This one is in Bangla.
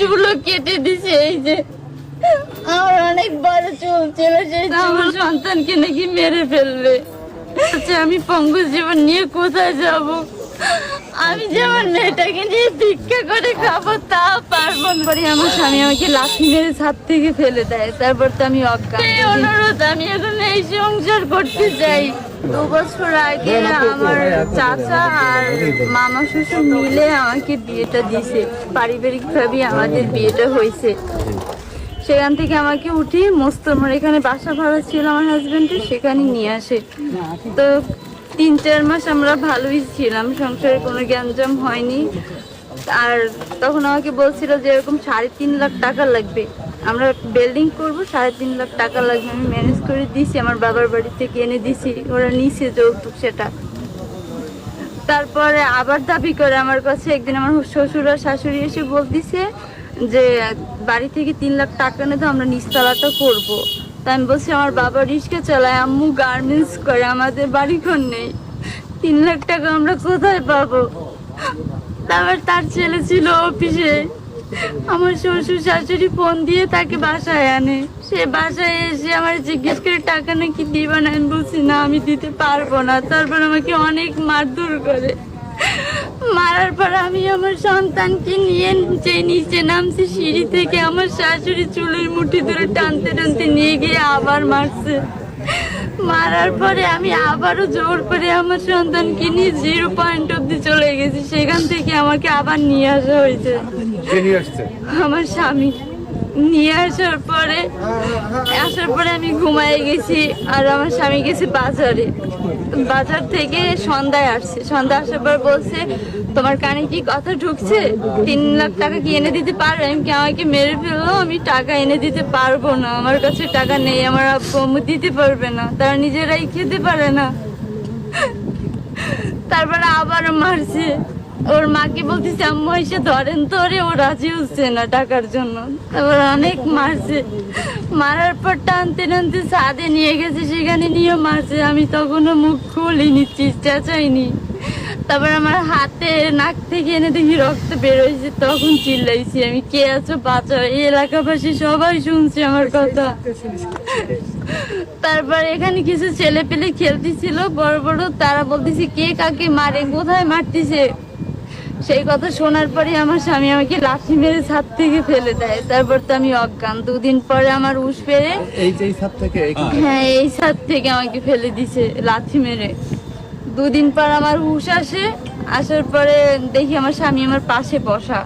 চুলও কেটে দিছে এই যে। আমার অনেক বড় চুল ছিল সেই আমার সন্তানকে নাকি মেরে ফেলবে। আচ্ছা আমি পঙ্গু জীবন নিয়ে কোথায় যাব? আমি যে আমার মেয়েটাকে নিয়ে ভিক্ষা করে খাব তা পারব না। পরে আমার স্বামী আমাকে লাঠি মেরে ছাদ থেকে ফেলে দেয়। তারপর তো আমি অজ্ঞান অনুরোধ আমি এখন এই সংসার করতে চাই দু বছর আগে আমার চাচা আর মামা শ্বশুর মিলে আমাকে বিয়েটা দিছে পারিবারিক ভাবে আমাদের বিয়েটা হয়েছে। সেখান থেকে আমাকে উঠিয়ে মোস্তমার এখানে বাসা ভাড়া ছিল আমার হাজবেন্ডের সেখানে নিয়ে আসে। তো তিন চার মাস আমরা ভালোই ছিলাম সংসারে কোনো গ্যাঞ্জাম হয়নি। আর তখন আমাকে বলছিল যে এরকম সাড়ে তিন লাখ টাকা লাগবে। আমরা বিল্ডিং করব, সাড়ে তিন লাখ টাকা লাগবে। আমি ম্যানেজ করে দিছি, আমার বাবার বাড়ি থেকে এনে দিছি। ওরা নিছে যৌতুক সেটা। তারপরে আবার দাবি করে আমার কাছে, একদিন আমার শ্বশুর আর শাশুড়ি এসে বলতিছে যে, বাড়ি থেকে তিন লাখ টাকা নিয়ে তো আমরা নিচতলাটা করব। তা আমি বলছি, আমার বাবা রিক্সা চালায়, আম্মু গার্মেন্টস করে, আমাদের বাড়ি ঘর নেই। তিন লাখ টাকা আমরা কোথায় পাবো? তারপর তার ছেলে ছিল অফিসে আমার শ্বশুর শাশুড়ি ফোন দিয়ে তাকে বাসায় আনে। সে বাসায় এসে আমার জিজ্ঞেস করে, টাকা নাকি দিবা? না, আমি বলছি, না, আমি দিতে পারব না। তারপর আমাকে অনেক মারধর করে। মারার পর আমি আমার সন্তানকে নিয়ে যে নিচে নামছি, সিঁড়ি থেকে আমার শাশুড়ি চুলের মুঠি ধরে টানতে টানতে নিয়ে গিয়ে আবার মারছে। মারার পরে আমি আবারও জোর করে আমার সন্তানকে নিয়ে জিরো পয়েন্ট অব্দি চলে গেছি। সেখান থেকে আমাকে আবার নিয়ে আসা হয়েছে। আমার স্বামী। নিয়ে আসার পরে আসার পরে আমি ঘুমায় গেছি আর আমার স্বামী গেছে বাজারে। বাজার থেকে সন্ধ্যায় আসছে। সন্ধ্যা আসার পর বলছে, তোমার কানে কি কথা ঢুকছে? তিন লাখ টাকা কি এনে দিতে পারবে? আমি কি আমাকে মেরে ফেলল? আমি টাকা এনে দিতে পারব না। আমার কাছে টাকা নেই। আমার আব্বু দিতে পারবে না। তারা নিজেরাই খেতে পারে না। তারপরে আবারও মারছে। ওর মাকে বলতেছে, আম্মু, এসে ধরেন ধরে ও রাজি হচ্ছে না টাকার জন্য। তারপর অনেক মারছে। মারার পর টানতে টানতে ছাদে নিয়ে গেছে, সেখানে নিয়ে মারছে। আমি তখনও মুখ খুলিনি চেঁচাইনি তারপর আমার হাতে নাক থেকে এনে দেখি রক্ত বেরোয়েছে তখন চিল্লাইছি আমি, কে আছো বাঁচাও এই এলাকাবাসী সবাই শুনছে আমার কথা। তারপর এখানে কিছু ছেলে পেলে খেলতেছিল, বড় বড়, তারা বলতেছে, কে কাকে মারে? কোথায় মারতেছে? সেই কথা শোনার পরে আমার স্বামী আমাকে লাঠি মেরে ছাদ থেকে ফেলে দেয়। তারপর তো আমি অজ্ঞান। দুদিন পরে আমার উস পেরে এই যে ছাদ থেকে হ্যাঁ। এই ছাদ থেকে আমাকে ফেলে দিছে লাঠি মেরে। দুদিন পর আমার হুশ আসে। আসার পরে দেখি আমার স্বামী আমার পাশে বসা।